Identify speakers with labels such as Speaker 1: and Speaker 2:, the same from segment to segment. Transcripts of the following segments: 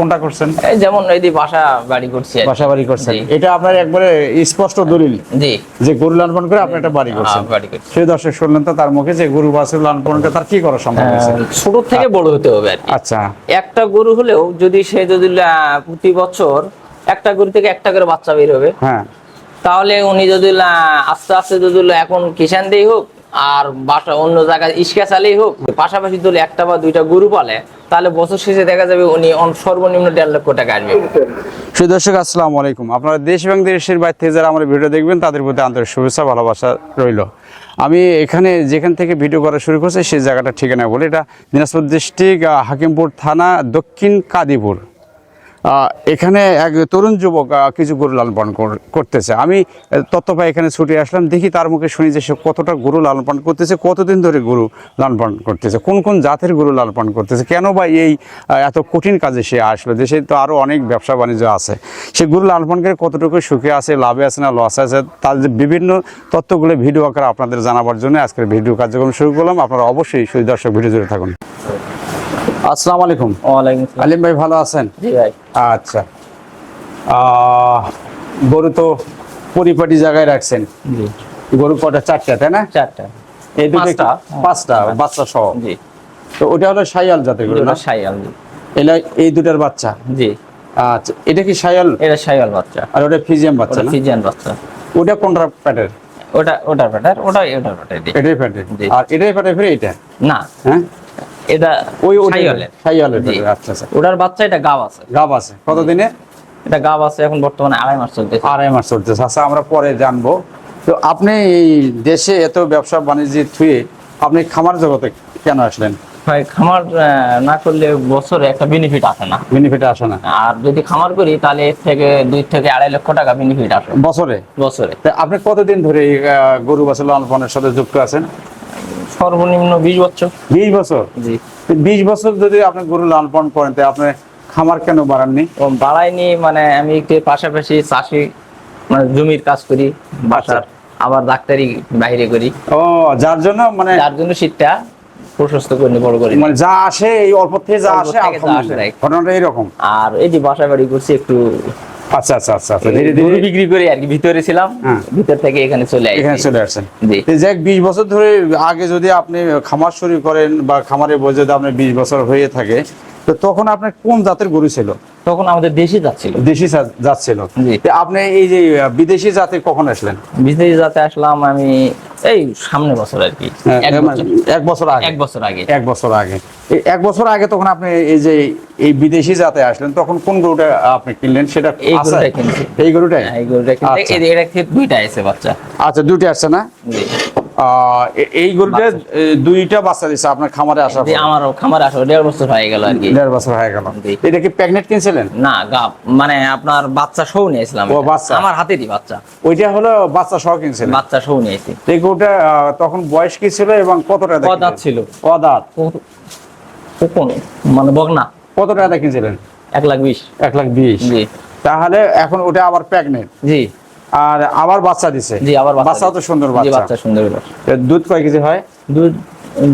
Speaker 1: কোনটা করছেন?
Speaker 2: এই যেমন এই বাসা বাড়ি করছি
Speaker 1: বাসা বাড়ি করছেন। এটা আপনার একবারে স্পষ্ট দলিল?
Speaker 2: জি।
Speaker 1: যে গরু লালন করে আপনি একটা বাড়ি করছেন।
Speaker 2: হ্যাঁ, বাড়ি করছি।
Speaker 1: সেই দর্শক শুনলেন তো তার মুখে যে গরু বাছুর লালন করে তার কি করা সম্ভব হয়েছে?
Speaker 2: ছোট থেকে বড় হতে হবে
Speaker 1: আচ্ছা।
Speaker 2: একটা গরু হলেও যদি সে যদি প্রতি বছর একটা গরু থেকে একটা করে বাচ্চা বের হবে
Speaker 1: হ্যাঁ।
Speaker 2: তাহলে উনি যদি আস্তে আস্তে যদি এখন কিষান দিয়ে হোক আর বাসা অন্য জায়গায় ইস্কা চালেই হোক, পাশাপাশি যদি একটা বা দুইটা গরু পালে, তাহলে বছর শেষে দেখা যাবে উনি সর্বনিম্ন দেড় লক্ষ টাকা আসবে।
Speaker 1: সুদর্শক দর্শক, আসসালামু আলাইকুম। আপনারা দেশ এবং দেশের বাইরে থেকে যারা আমার ভিডিও দেখবেন, তাদের প্রতি আন্তরিক শুভেচ্ছা, ভালোবাসা রইল। আমি এখানে যেখান থেকে ভিডিও করা শুরু করছি, সেই জায়গাটা ঠিকানা বলি। এটা দিনাজপুর ডিস্ট্রিক্ট হাকিমপুর থানা, দক্ষিণ কাদিপুর। এখানে এক তরুণ যুবক কিছু গরু লালন পালন কর- করতেছে। আমি তথ্য পাই, এখানে ছুটে আসলাম, দেখি তার মুখে শুনি যে সে কতটা গরু লালন পালন করতেছে, কতদিন ধরে গরু লালন পালন করতেছে, কোন কোন জাতের গরু লালন পালন করতেছে, কেন বা এই এত কঠিন কাজে সে আসলো দেশে তো আরও অনেক ব্যবসা বাণিজ্য আছে। সে গরু লালন পালন করে কতটুকু সুখে আছে, লাভে আছে না লস আছে, তার যে বিভিন্ন তত্ত্বগুলো ভিডিও আকারে আপনাদের জানাবার জন্য আজকের ভিডিও কার্যক্রম শুরু করলাম। আপনারা অবশ্যই সেই দর্শক ভিডিও জুড়ে থাকুন। আসসালামু আলাইকুম।
Speaker 2: ওয়ালাইকুম।
Speaker 1: আলিম ভাই ভালো আছেন?
Speaker 2: জি ভাই।
Speaker 1: আচ্ছা। গরু তো পরিপাটি জায়গায় রাখছেন।
Speaker 2: জি।
Speaker 1: গরু কটা? চারটা তাই না?
Speaker 2: চারটা।
Speaker 1: এই দুটো
Speaker 2: পাঁচটা।
Speaker 1: পাঁচটা বাচ্চা সহ?
Speaker 2: জি।
Speaker 1: তো ওটা হলো সাইয়াল জাতের গরু না?
Speaker 2: শাইয়াল
Speaker 1: এলা এই দুটার বাচ্চা?
Speaker 2: জি।
Speaker 1: আচ্ছা এটা কি সাইয়াল
Speaker 2: এটা শাইয়াল বাচ্চা।
Speaker 1: আর ওটা ফিজিয়াম বাচ্চা না?
Speaker 2: ফিজিয়ান বাচ্চা।
Speaker 1: ওটা কোনটা প্যাটের?
Speaker 2: ওটা ওটার প্যাটার ওটা ওটার প্যাটার
Speaker 1: এটাই প্যাটের।
Speaker 2: জি।
Speaker 1: আর এটাই প্যাটের ফিরে এটা
Speaker 2: না।
Speaker 1: হ্যাঁ?
Speaker 2: এটা
Speaker 1: ওই। আচ্ছা আচ্ছা।
Speaker 2: ওটার বাচ্চা এটা গাব আছে।
Speaker 1: গাব আছে। কতদিনে?
Speaker 2: এটা গাব আছে এখন বর্তমানে আড়াই মাস চলতেছে।
Speaker 1: আড়াই মাস চলতেছে। আচ্ছা আমরা পরে জানব। তো আপনি এই দেশে এত ব্যবসা বাণিজ্য থুয়ে আপনি খামার জগতে কেন আসলেন?
Speaker 2: ভাই খামার না করলে বছরে একটা বেনিফিট আসে না।
Speaker 1: বেনিফিট আসে না।
Speaker 2: আর যদি খামার করি তাহলে এর থেকে দুই থেকে আড়াই লক্ষ টাকা বেনিফিট আসে।
Speaker 1: বছরে?
Speaker 2: বছরে।
Speaker 1: আপনি কতদিন ধরে গরু বাছুর লালন পালনের সাথে যুক্ত আছেন?
Speaker 2: সর্বনিম্ন বিশ বছর।
Speaker 1: বিশ বছর?
Speaker 2: জি।
Speaker 1: বিশ বছর যদি আপনি গরু লালন পালন করেন তাই আপনি খামার কেন বাড়াননি?
Speaker 2: বাড়াইনি মানে আমি একটু পাশাপাশি চাষি মানে জমির কাজ করি বাসার আবার ডাক্তারি বাইরে করি।
Speaker 1: ও যার জন্য মানে
Speaker 2: যার জন্য শীতটা প্রশস্ত করি বড় করি।
Speaker 1: মানে যা আসে এই অল্প থেকে যা আসে ঘটনাটা এইরকম
Speaker 2: আর এই যে বাসা বাড়ি করছি একটু
Speaker 1: আচ্ছা আচ্ছা আচ্ছা আচ্ছা। ধীরে ধীরে।
Speaker 2: বিক্রি করে আর কি ভিতরে ছিলাম
Speaker 1: হ্যাঁ।
Speaker 2: ভিতর থেকে এখানে চলে আসি
Speaker 1: এখানে চলে আসছেন। যাক বিশ বছর ধরে আগে যদি আপনি খামার শুরু করেন বা খামারে বই যদি আপনার বিশ বছর হয়ে থাকে তো তখন আপনার কোন জাতের গরু ছিল?
Speaker 2: তখন আমাদের দেশে যাচ্ছিল
Speaker 1: দেশি জাত ছিল। আপনি এই যে বিদেশি জাতে কখন আসলেন?
Speaker 2: বিদেশে যাতে আসলাম আমি এই সামনে বছর আর কি।
Speaker 1: হ্যাঁ,
Speaker 2: এক বছর-
Speaker 1: আগে।
Speaker 2: এক বছর আগে।
Speaker 1: এক বছর আগে। এক বছর আগে তখন আপনি এই যে এই বিদেশি জাতে আসলেন তখন কোন গরুটা আপনি কিনলেন? সেটা
Speaker 2: এই
Speaker 1: আছে?
Speaker 2: গরুটাই কিনছি।
Speaker 1: এই
Speaker 2: গরুটা
Speaker 1: আচ্ছা।
Speaker 2: এই- এটা থেকে দুইটা এসে বাচ্চা।
Speaker 1: আচ্ছা দুইটা আসছে না? এই গরুটা দুইটা বাচ্চা দিচ্ছে আপনার খামারে পর।
Speaker 2: আমারও খামার আসো দেড় বছর হয়ে গেল আর কি।
Speaker 1: দেড় বছর হয়ে গেল। এটা কি প্রেগনেন্ট কিনছিলেন?
Speaker 2: না মানে আপনার বাচ্চা সৌ নিয়েছিলাম
Speaker 1: ও, বাচ্চা।
Speaker 2: আমার হাতেরই বাচ্চা।
Speaker 1: ওইটা হলো বাচ্চা সহ কিনছিলেন?
Speaker 2: বাচ্চা সৌ নিয়েছি।
Speaker 1: এই গরুটা তখন বয়স কি ছিল এবং কত টাকা দিয়ে
Speaker 2: কদাত ছিল। ও কোন মানে বগনা
Speaker 1: কত টাকা কিনছিলেন?
Speaker 2: এক লাখ বিশ।
Speaker 1: এক লাখ বিশ।
Speaker 2: জি।
Speaker 1: তাহলে এখন ওটা আবার প্রেগনেন্ট
Speaker 2: জি।
Speaker 1: আর আবার বাচ্চা দিছে।
Speaker 2: জি আবার বাচ্চা
Speaker 1: তো সুন্দর
Speaker 2: জি
Speaker 1: বাচ্চা।
Speaker 2: বাচ্চা সুন্দর
Speaker 1: দুধ কয় কেজি হয়?
Speaker 2: দুধ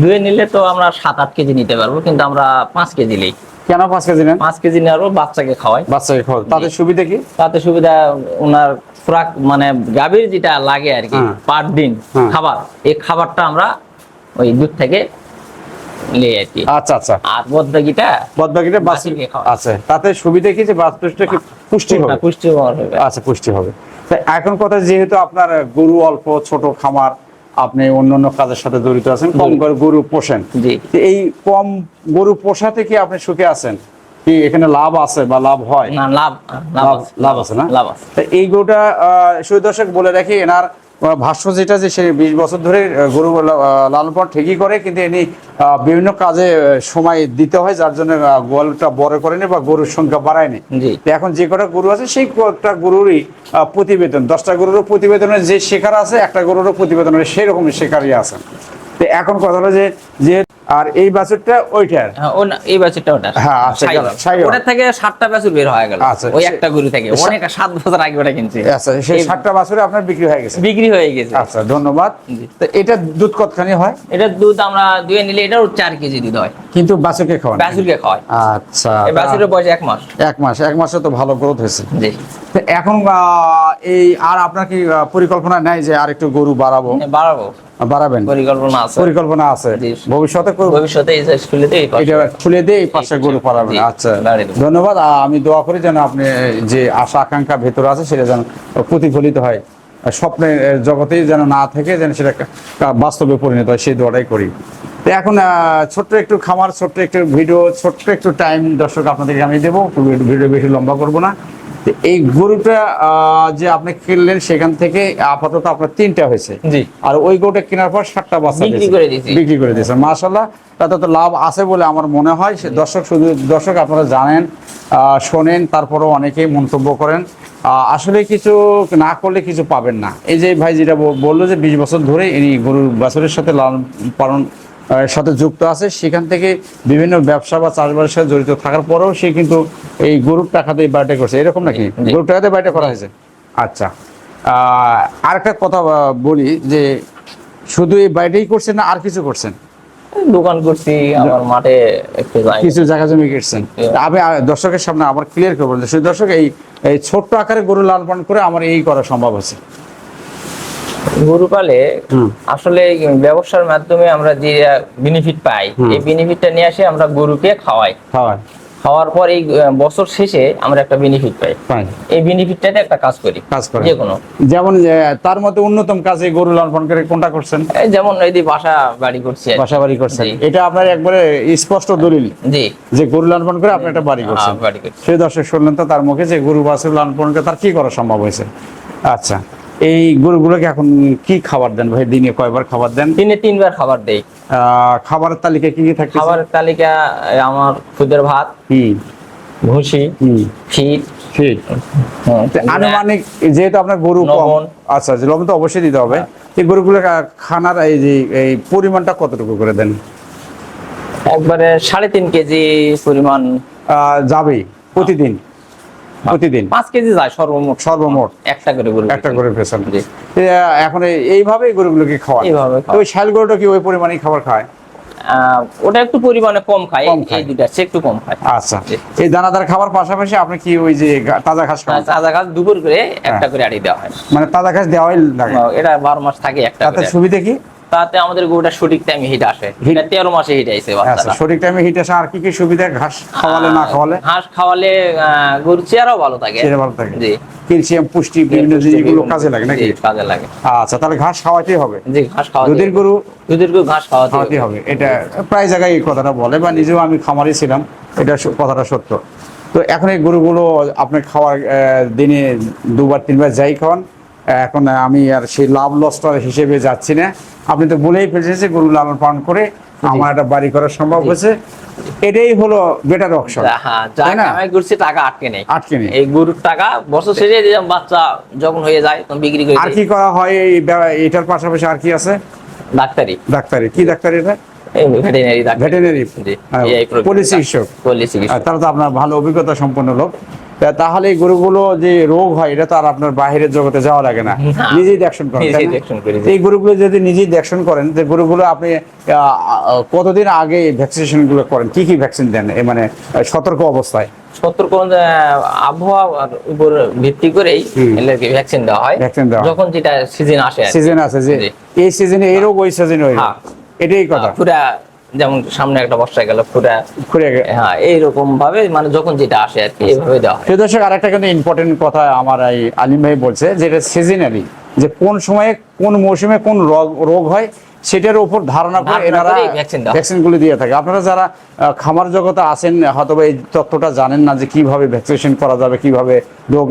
Speaker 2: দুয়ে নিলে তো আমরা সাত আট কেজি নিতে পারব কিন্তু আমরা পাঁচ কেজি নেই।
Speaker 1: কেন পাঁচ কেজি নেন?
Speaker 2: পাঁচ কেজি নেওয়ারও বাচ্চাকে খাওয়াই।
Speaker 1: বাচ্চাকে খাওয়া তাদের সুবিধা কি?
Speaker 2: তাতে সুবিধা ওনার খোরাক মানে গাভীর যেটা লাগে আর কি
Speaker 1: হ্যাঁ।
Speaker 2: পার দিন
Speaker 1: হ্যাঁ।
Speaker 2: খাবার এই খাবারটা আমরা ওই দুধ থেকে নেই আর কি।
Speaker 1: আচ্ছা আচ্ছা।
Speaker 2: আর বদবাকিটা
Speaker 1: বদবাকিটা বাচ্চা
Speaker 2: বাছুরকে খাওয়া।
Speaker 1: আছে তাতে সুবিধা কি যে বাচ্চাটা কি পুষ্টি হবে?
Speaker 2: পুষ্টিকর হবে।
Speaker 1: আচ্ছা পুষ্টি হবে। এখন কথা যেহেতু আপনার গরু অল্প ছোট খামার আপনি অন্যান্য কাজের সাথে জড়িত আছেন কম করে গরু পোষেন।
Speaker 2: জি।
Speaker 1: এই কম গরু পোষা থেকে আপনি সুখে আছেন? কি এখানে লাভ আছে বা লাভ হয়?
Speaker 2: না লাভ লাভ
Speaker 1: লাভ
Speaker 2: আছে।
Speaker 1: না?
Speaker 2: লাভ আছে।
Speaker 1: এই গরুটা আহ দর্শক বলে রাখি এনার ভাষ্য যেটা যে সে বিশ বছর ধরে গরু লালন পালন ঠিকই করে কিন্তু এনি বিভিন্ন কাজে সময় দিতে হয় যার জন্য গোয়ালটা বড় করেনি বা গরুর সংখ্যা বাড়ায়নি। এখন যে কটা গরু আছে সেই কটা গরুরই প্রতিবেদন। দশটা গরুরও প্রতিবেদনের যে শেখার আছে একটা গরুরও প্রতিবেদনের সেই রকমের শেখারই আছে। তো এখন কথা হলো যে যে আর এই বাছুরটা ওইটার?
Speaker 2: হ্যাঁ, এই বাছুরটা ওটা
Speaker 1: হ্যাঁ, আচ্ছা।
Speaker 2: ওটার থেকে সাতটা বাছুর বের হয়ে গেল।
Speaker 1: আচ্ছা,
Speaker 2: ওই একটা গরু থেকে। অনেক সাত বছর আগে ওটা কিনছি।
Speaker 1: আচ্ছা সেই সাতটা বাছুরে আপনার বিক্রি হয়ে গেছে?
Speaker 2: বিক্রি হয়ে গেছে।
Speaker 1: আচ্ছা ধন্যবাদ। তো এটা দুধ কতখানি হয়?
Speaker 2: এটার দুধ আমরা দুয়ে নিলে এটাও চার কেজি দুধ হয়।
Speaker 1: কিন্তু বাছুরকে
Speaker 2: বাছুরকে খাওয়ায়।
Speaker 1: আচ্ছা
Speaker 2: বাছুরের বয়স এক মাস।
Speaker 1: এক মাস এক মাসে তো ভালো গ্রোথ হয়েছে।
Speaker 2: জি।
Speaker 1: এখন এই আর আপনার কি পরিকল্পনা নাই যে আর একটু গরু বাড়াবো?
Speaker 2: বাড়াবো।
Speaker 1: বাড়াবেন?
Speaker 2: পরিকল্পনা আছে।
Speaker 1: পরিকল্পনা আছে। ভবিষ্যতে
Speaker 2: ভবিষ্যতে এই
Speaker 1: এটা খুলে দিয়ে এই পাশে। গরু পালাবেন আচ্ছা ধন্যবাদ। আমি দোয়া করি যেন আপনি যে আশা আকাঙ্ক্ষা ভেতরে আছে সেটা যেন প্রতিফলিত হয়। স্বপ্নের জগতেই যেন না থেকে যেন সেটা বাস্তবে পরিণত হয় সেই দোয়াটাই করি। তো এখন আহ, ছোট্ট একটু খামার ছোট্ট একটু ভিডিও ছোট্ট একটু টাইম দর্শক আপনাদেরকে আমি দেবো। ভিডিও বেশি লম্বা করব না। এই গরুটা যে আপনি কিনলেন সেখান থেকে আপাতত আপনার তিনটা হয়েছে। আর ওই গরুটা কেনার পর সাতটা বাচ্চা
Speaker 2: বিক্রি করে দিয়েছি।
Speaker 1: মাশাল্লাহ তাতে তো লাভ আছে বলে আমার মনে হয়। সে দর্শক শুধু দর্শক আপনারা জানেন আহ, শোনেন তারপরেও অনেকেই মন্তব্য করেন। আহ, আসলে কিছু না করলে কিছু পাবেন না। এই যে ভাই যেটা বলল যে বিশ বছর ধরে ইনি গরুর বাছুরের সাথে লালন পালন সাথে যুক্ত আছে। সেখান থেকে বিভিন্ন ব্যবসা বা চাষবাসের সাথে জড়িত থাকার পরেও সে কিন্তু এই গরুর টাকাতে বাড়িটা করছে। এরকম নাকি। গরুর টাকাতে বাড়িটা করা হয়েছে? আচ্ছা। আহ, আরেকটা কথা বলি যে শুধু এই বাড়িটাই করছেন না আর কিছু করছেন?
Speaker 2: দোকান করছি আমার মাঠে
Speaker 1: কিছু জায়গা জমি কিনছেন আমি দর্শকের সামনে আমার ক্লিয়ার করে বলতে শুধু দর্শক এই ছোট্ট আকারে গরু লালন পালন করে আমার এই করা সম্ভব হচ্ছে।
Speaker 2: গরু পালে আসলে ব্যবসার মাধ্যমে আমরা যে বেনিফিট পাই এই বেনিফিটটা নিয়ে আসে আমরা গরুকে খাওয়াই।
Speaker 1: খাওয়াই।
Speaker 2: খাওয়ার পর এই বছর শেষে আমরা একটা বেনিফিট পাই। এই বেনিফিটটাতে একটা কাজ করি
Speaker 1: কাজ করে
Speaker 2: যে কোনো
Speaker 1: যেমন তার মধ্যে অন্যতম কাজে গরু লালন করে কোনটা করছেন?
Speaker 2: এই যেমন এই যে বাসা বাড়ি করছি
Speaker 1: বাসা বাড়ি করছেন। এটা আপনার একবারে স্পষ্ট দলিল।
Speaker 2: জি।
Speaker 1: যে গরু লালন করে আপনি একটা বাড়ি করছেন।
Speaker 2: হ্যাঁ, বাড়ি করছি।
Speaker 1: সেই দর্শক শুনলেন তো তার মুখে যে গরু বাছুর লালন করে তার কি করা সম্ভব হয়েছে? আচ্ছা। এই গরুগুলোকে এখন কি খাবার দেন ভাই? দিনে কয়বার খাবার দেন?
Speaker 2: দিনে তিনবার খাবার দেই।
Speaker 1: খাবারের তালিকা কি কি থাকে
Speaker 2: খাবারের তালিকা আমার খুদের ভাত
Speaker 1: হুম।
Speaker 2: ভুসি
Speaker 1: হুম।
Speaker 2: ফিট
Speaker 1: তো আনুমানিক যেহেতু আপনার গরু কম আচ্ছা আচ্ছা, লবণ তো অবশ্যই দিতে হবে। এই গরুগুলো খানার এই যে এই পরিমাণটা কতটুকু করে দেন?
Speaker 2: একবারে সাড়ে তিন কেজি পরিমাণ।
Speaker 1: যাবে প্রতিদিন? প্রতিদিন?
Speaker 2: পাঁচ কেজি যায় সর্বমোট।
Speaker 1: সর্বমোট।
Speaker 2: একটা করে গরু
Speaker 1: একটা করে পেছন। এখন এই- এইভাবেই গরুগুলোকে খাওয়ায়
Speaker 2: এইভাবে
Speaker 1: তো। শাল গরুটা কি ওই পরিমাণেই খাবার খায়?
Speaker 2: ওটা একটু পরিমাণে কম খায়। এই দুটা চেয়ে একটু কম খায়।
Speaker 1: আচ্ছা। এই দানাদার খাবার পাশাপাশি আপনি কি ওই যে তাজা ঘাস খান?
Speaker 2: তাজা ঘাস দুপুর করে একটা
Speaker 1: হ্যাঁ।
Speaker 2: করে আড়ি দেওয়া হয়।
Speaker 1: মানে তাজা ঘাস দেওয়াই লাগে।
Speaker 2: এটা বারো মাস থাকে একটা
Speaker 1: তাতে সুবিধা কি?
Speaker 2: তাতে আমাদের গরুটা সঠিক টাইমে হিট আসে। এটা তেরো মাসে হিট আইছে
Speaker 1: আচ্ছা সঠিক টাইমে হিট আসে আর কি কি সুবিধা? ঘাস খাওয়ালে না খাওয়ালে?
Speaker 2: ঘাস খাওয়ালে গরুর চেয়ারও ভালো থাকে।
Speaker 1: ভালো থাকে।
Speaker 2: জি।
Speaker 1: ক্যালসিয়াম পুষ্টি বিভিন্ন জিনিসগুলো কাজে লাগে নাকি?
Speaker 2: কাজে লাগে।
Speaker 1: আচ্ছা তাহলে ঘাস খাওয়াতেই হবে।
Speaker 2: জি ঘাস খাওয়া
Speaker 1: দুধের গরু
Speaker 2: দুধের গরু ঘাস খাওয়াতে হবে।
Speaker 1: এটা প্রায় জায়গায় এই কথাটা বলে বা নিজেও আমি খামারি ছিলাম এটা কথাটা সত্য। তো এখন এই গরুগুলো আপনি খাওয়ার দিনে দুবার তিনবার যাই খাওয়ান এখন আমি আর সেই লাভ লসটার হিসেবে যাচ্ছি না। আপনি তো বলেই ফেলছেন যে গরু লালন পালন করে আমার একটা বাড়ি করা সম্ভব হয়েছে। এটাই হলো বেটার অপশন
Speaker 2: হ্যাঁ যা
Speaker 1: তাই না?
Speaker 2: কামাই করছি টাকা আটকে নেই।
Speaker 1: আটকে নেই।
Speaker 2: এই গরুর টাকা বছর শেষে যে বাচ্চা যখন হয়ে যায় তখন বিক্রি করে
Speaker 1: আর কি করা হয় এই এটার পাশাপাশি আর কি আছে?
Speaker 2: ডাক্তারি।
Speaker 1: ডাক্তারি। কি ডাক্তারি এটা?
Speaker 2: Veterinary doctor.
Speaker 1: ভেটেরিনারি।
Speaker 2: জি এই
Speaker 1: পলি চিকিৎসক। তারা তো আপনার ভালো অভিজ্ঞতা সম্পন্ন লোক। তাহলে এই গরুগুলো যে রোগ হয় এটা তো আর আপনার বাইরের জগতে যাওয়া লাগে না।
Speaker 2: না।
Speaker 1: নিজেই দেখশন করেন। এই গরুগুলো যদি নিজেই দেখশন করেন যে গরুগুলো আপনি কতদিন আগে ভ্যাকসিনেশনগুলো করেন? কি কি ভ্যাকসিন দেন? মানে সতর্ক অবস্থায়।
Speaker 2: সতর্ক আবহাওয়ার উপর ভিত্তি করেই ভ্যাকসিন দেওয়া হয়। যখন যেটা সিজন আসে
Speaker 1: সিজন আছে যে এই সিজনে এই রোগ ওই সিজনে ওই
Speaker 2: হ্যাঁ।
Speaker 1: এটাই কথা।
Speaker 2: পুরা যেমন সামনে একটা বর্ষা গেল
Speaker 1: ঘুরে গে-
Speaker 2: হ্যাঁ এইরকম ভাবে মানে যখন যেটা আসে আর কি এইভাবে দেওয়া হয়।
Speaker 1: দর্শক আরেকটা কিন্তু ইম্পর্টেন্ট কথা আমার এই আলিম ভাই বলছে যেটা সিজনালি যে কোন সময়ে কোন মৌসুমে কোন রোগ রোগ হয় সেটার উপর ধারণা করে এনারা। ভ্যাকসিনগুলো দিয়ে থাকে। আপনারা যারা খামার জগতে আছেন হয়তো এই তথ্যটা জানেন না যে কীভাবে ভ্যাকসিনেশন করা যাবে কীভাবে রোগ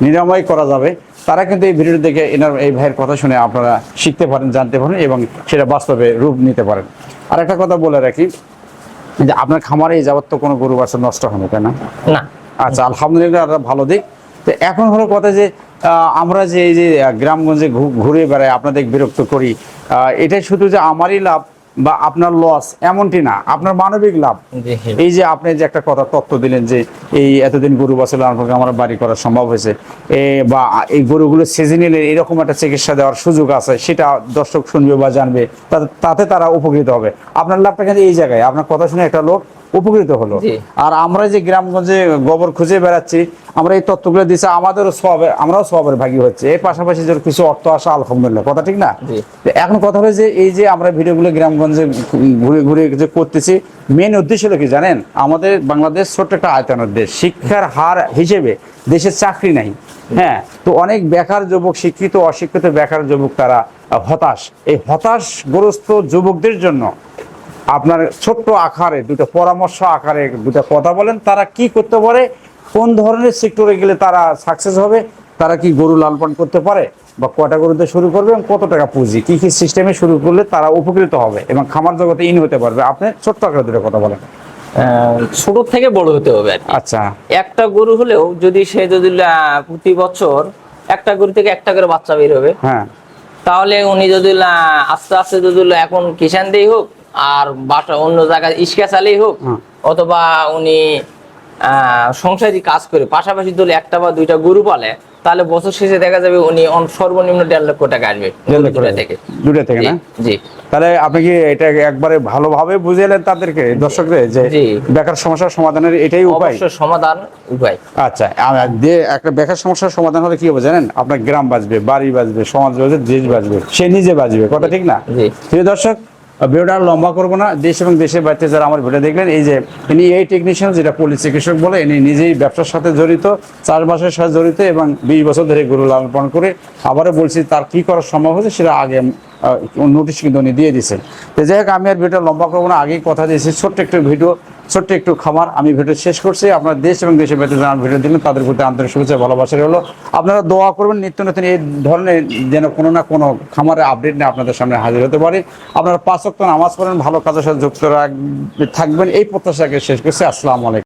Speaker 1: নিরাময় করা যাবে তারা কিন্তু এই ভিডিও দেখে এনার এই ভাইয়ের কথা শুনে আপনারা শিখতে পারেন জানতে পারেন এবং সেটা বাস্তবে রূপ নিতে পারেন। আর একটা কথা বলে রাখি যে আপনার খামারে যাবত তো কোনো গরু বাচ্চা নষ্ট হবে তাই না?
Speaker 2: না।
Speaker 1: আচ্ছা আলহামদুলিল্লাহ ভালো দিক। তো এখন হলো কথা যে আমরা যে এই যে গ্রামগঞ্জে ঘুরে বেড়াই আপনাদের বিরক্ত করি এটাই শুধু যে আমারই লাভ বা আপনার লস এমনটি না আপনার মানবিক লাভ। এই যে আপনি যে একটা কথা তত্ত্ব দিলেন যে এই এতদিন গরু বাছল আমার বাড়ি করা সম্ভব হয়েছে এ, বা এই গরুগুলো সিজনালি এরকম একটা চিকিৎসা দেওয়ার সুযোগ আছে সেটা দর্শক শুনবে বা জানবে তাতে- তাতে তারা উপকৃত হবে। আপনার লাভটা কিন্তু এই জায়গায় আপনার কথা শুনে একটা লোক উপকৃত হলো। আর আমরা যে গ্রামগঞ্জে গোবর খুঁজে বেড়াচ্ছি আমরা এই তথ্যগুলো দিচ্ছি আমাদেরও সব আমরাও সবের ভাগী হচ্ছে। এর পাশাপাশি যে কিছু অর্থ আসা আলহামদুলিল্লাহ। কথা ঠিক না? এখন কথা হলো যে এই যে আমরা ভিডিওগুলো গ্রামগঞ্জে ঘুরে ঘুরে যে করতেছি মেন উদ্দেশ্য হলো কি জানেন? আমাদের বাংলাদেশ ছোট্ট একটা আয়তনের দেশ। শিক্ষার হার হিসেবে দেশের চাকরি নাই। হ্যাঁ? তো অনেক বেকার যুবক শিক্ষিত অশিক্ষিত বেকার যুবক তারা হতাশ। এই হতাশগ্রস্ত যুবকদের জন্য আপনার ছোট্ট আকারে দুটো পরামর্শ আকারে দুটো কথা বলেন তারা কি করতে পারে কোন ধরনের সেক্টরে গেলে তারা সাকসেস হবে তারা কি গরু লালন পালন করতে পারে বা কটা গরুতে শুরু করবে এবং কত টাকা পুঁজি কি কি সিস্টেমে শুরু করলে তারা উপকৃত হবে এবং খামার জগতে ইন হতে পারবে। আপনি ছোট্ট আকারে দুটো কথা বলেন।
Speaker 2: ছোট থেকে বড় হতে হবে
Speaker 1: আচ্ছা।
Speaker 2: একটা গরু হলেও যদি সে যদি প্রতি বছর একটা গরু থেকে একটা করে বাচ্চা বের হবে
Speaker 1: হ্যাঁ।
Speaker 2: তাহলে উনি যদি আস্তে আস্তে যদি এখন কিষান দিয়ে হোক আর বাসা অন্য জায়গায় ইস্কা চালেই হোক অথবা উনি সংসারী কাজ করে পাশাপাশি যদি একটা বা দুইটা গরু পালে তাহলে বছর শেষে দেখা যাবে উনি সর্বনিম্ন দেড় লক্ষ টাকা আসবে দুটা থেকে।
Speaker 1: দুটো থেকে না?
Speaker 2: জি।
Speaker 1: তাহলে আপনি কি এটা একবারে ভালোভাবে বুঝেলেন তাদেরকে দর্শকদের যে। বেকার সমস্যার সমাধানের এটাই উপায়?
Speaker 2: অবশ্য সমাধান উপায়।
Speaker 1: আচ্ছা দিয়ে একটা বেকার সমস্যার সমাধান হলে কি হবে জানেন? আপনার গ্রাম বাঁচবে বাড়ি বাঁচবে সমাজ বাঁচবে দেশ বাঁচবে সে নিজে বাঁচবে কথা ঠিক না?
Speaker 2: জি।
Speaker 1: দর্শক ভিডিওটা লম্বা করব না। দেশ এবং দেশের বাড়িতে যারা আমার ভিডিও দেখলেন, এই যে ইনি এই টেকনিশিয়ান যেটা পল্লী চিকিৎসক বলে, ইনি নিজেই ব্যবসার সাথে জড়িত চাষবাসের সাথে জড়িত এবং বিশ বছর ধরে গরু লালন পালন করে আবারও বলছি তার কি করা সম্ভব হয়েছে সেটা আগে নোটিশ কিন্তু উনি দিয়ে দিয়েছেন। তো যাই হোক, আমি আর ভিডিও লম্বা করব না, আগেই কথা দিয়েছি, ছোট্ট একটু ভিডিও, ছোট্ট একটু খামার। আমি ভিডিও শেষ করছি, আপনার দেশ এবং দেশের ভেতরে যারা ভিডিও দিলেন, তাদের প্রতি আন্তরিক শুভেচ্ছা ভালোবাসা হলো আপনারা দোয়া করবেন, নিত্য নতুন এই ধরনের যেন কোনো না কোনো খামারের আপডেট নিয়ে আপনাদের সামনে হাজির হতে পারি। আপনারা পাঁচ ওয়াক্ত নামাজ পড়েন, ভালো কাজের সাথে যুক্ত থাকবেন, এই প্রত্যাশাকে শেষ করছি। আসসালামু আলাইকুম।